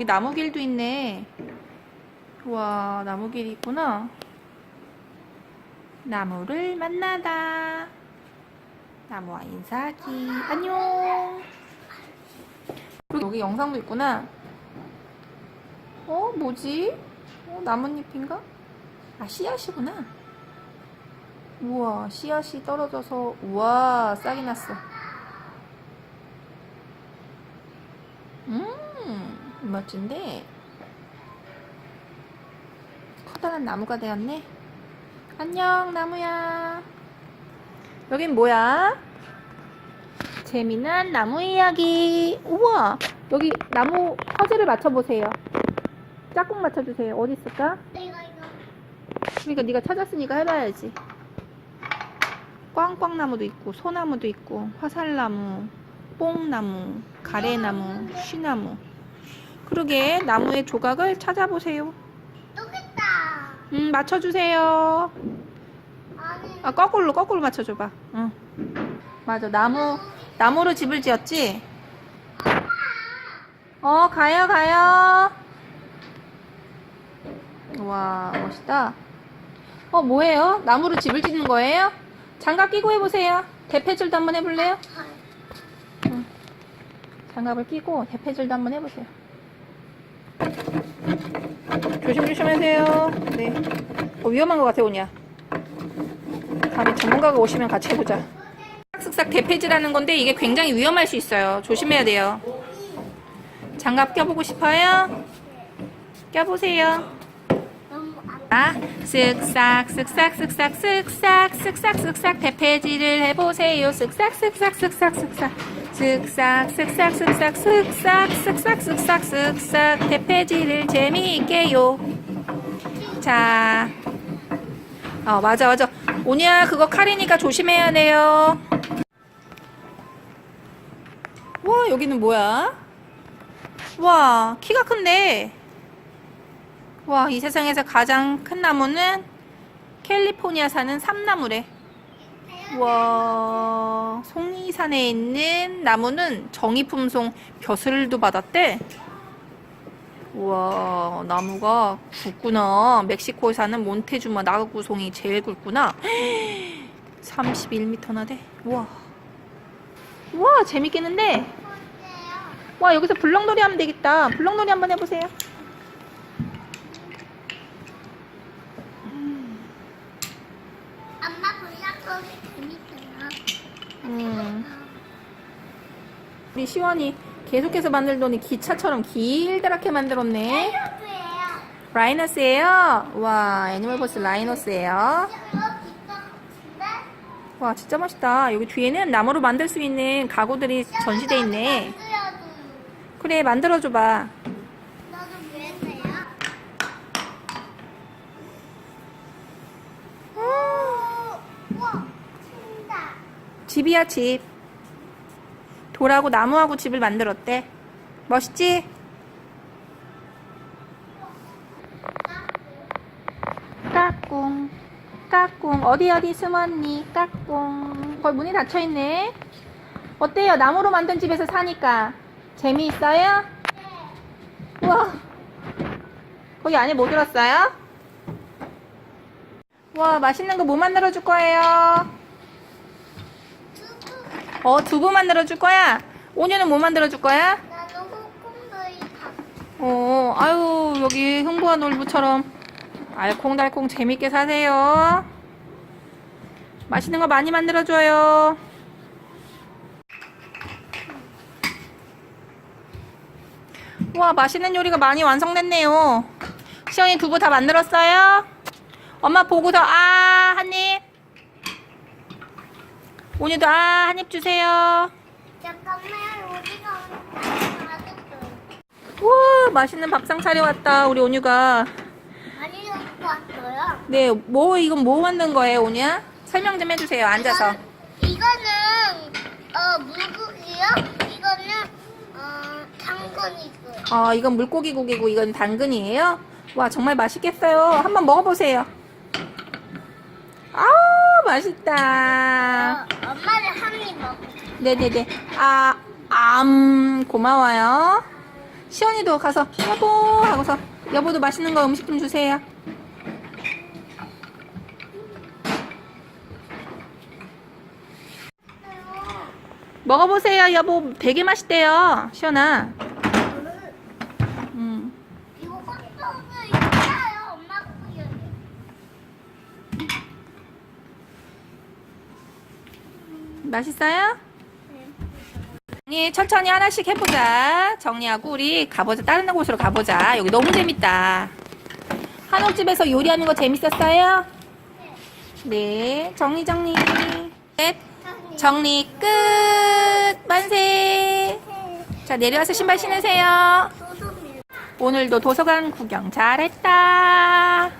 여기 나무길도 있네. 우와, 나무길이 있구나. 나무를 만나다. 나무와 인사하기. 안녕. 여기 영상도 있구나. 어, 뭐지? 어, 나뭇잎인가? 아, 씨앗이구나. 우와, 씨앗이 떨어져서, 우와, 싹이 났어. 음, 멋진데? 커다란 나무가 되었네. 안녕, 나무야. 여긴 뭐야? 재미난 나무 이야기. 우와, 여기 나무 퍼즐을 맞춰보세요. 짝꿍 맞춰주세요. 어디 있을까? 그러니까 네가 찾았으니까 해봐야지. 꽝꽝나무도 있고 소나무도 있고 화살나무, 뽕나무, 가래나무, 쉬나무. 그러게 나무의 조각을 찾아보세요. 또 있다. 음 맞춰주세요. 아니. 아 거꾸로 거꾸로 맞춰줘봐. 응. 맞아 나무 나무로 집을 지었지. 어 가요 가요. 와 멋있다. 어 뭐예요? 나무로 집을 짓는 거예요? 장갑 끼고 해보세요. 대패질도 한번 해볼래요? 응. 장갑을 끼고 대패질도 한번 해보세요. 조심 조심하세요. 네. 어, 위험한 것 같아 오냐. 다음에 전문가가 오시면 같이 해보자. 쓱싹 대패질하는 건데 이게 굉장히 위험할 수 있어요. 조심해야 돼요. 장갑 껴보고 싶어요? 껴보세요. 아, 쓱싹 쓱싹 쓱싹 쓱싹 쓱싹 쓱싹 대패질을 해보세요. 쓱싹 쓱싹 쓱싹 쓱싹 쓱싹 쓱싹 쓱싹 쓱싹 쓱싹 쓱싹 쓱싹 대패질을 재미있게요. 자, 어 맞아 맞아. 오니야 그거 칼이니까 조심해야 돼요. 와 여기는 뭐야? 와 키가 큰데. 와, 이 세상에서 가장 큰 나무는 캘리포니아 사는 삼나무래. 와, 송 리산에 있는 나무는 정의품송 벼슬도 받았대. 와, 나무가 굵구나. 멕시코에 사는 몬테주마 나구송이 제일 굵구나. 31m나 돼. 와. 와, 재밌겠는데? 와, 여기서 블럭놀이 하면 되겠다. 블럭놀이 한번 해보세요. 엄마 불닭고기 재밌어요. 음. 우리 시원이 계속해서 만들더니 기차처럼 길다랗게 만들었네. 라이너스예요. 와, 애니멀버스 라이너스예요. 와, 진짜 멋있다. 여기 뒤에는 나무로 만들 수 있는 가구들이 전시돼 있네. 그래, 만들어줘봐. 너도 왜 했어요? 오, 우와, 친다. 집이야, 집. 돌하고 나무하고 집을 만들었대. 멋있지? 까꿍. 까꿍. 어디 어디 숨었니? 까꿍. 거기 문이 닫혀 있네. 어때요? 나무로 만든 집에서 사니까 재미있어요? 우와. 거기 안에 뭐 들었어요? 와, 맛있는 거 뭐 만들어 줄 거예요? 어, 두부 만들어 줄 거야? 오늘은 뭐 만들어 줄 거야? 나도 호콩도이 가. 어, 아유, 여기 흥부와 놀부처럼 알콩달콩 재밌게 사세요. 맛있는 거 많이 만들어 줘요. 와, 맛있는 요리가 많이 완성됐네요. 시원이 두부 다 만들었어요? 엄마 보고서, 아, 한 입. 오늘도 아, 한 입 주세요. 잠깐만, 어디가. 우와, 맛있는 밥상 차려왔다, 우리 온유가. 많이 갖고 왔어요. 네, 뭐 이건 뭐 만든 거예요, 오냐? 설명 좀 해주세요. 앉아서. 이거는 어 물고기요. 이거는 어 당근이고요. 어, 이건 물고기 고기고 이건 당근이에요. 와, 정말 맛있겠어요. 한번 먹어보세요. 아우, 맛있다. 어, 엄마를 한입 먹고. 네네네. 아, 암, 고마워요. 시원이도 가서 여보 하고서 여보도 맛있는 거 음식 좀 주세요. 먹어보세요 여보 되게 맛있대요 시원아. 음. 이거 콘서트 있어요. 엄마 거기. 맛있어요? 네, 천천히 하나씩 해보자. 정리하고 우리 가보자. 다른 곳으로 가보자. 여기 너무 재밌다. 한옥집에서 요리하는 거 재밌었어요? 네, 정리 정리. 넷, 정리 끝. 만세. 자, 내려와서 신발 신으세요. 오늘도 도서관 구경 잘했다.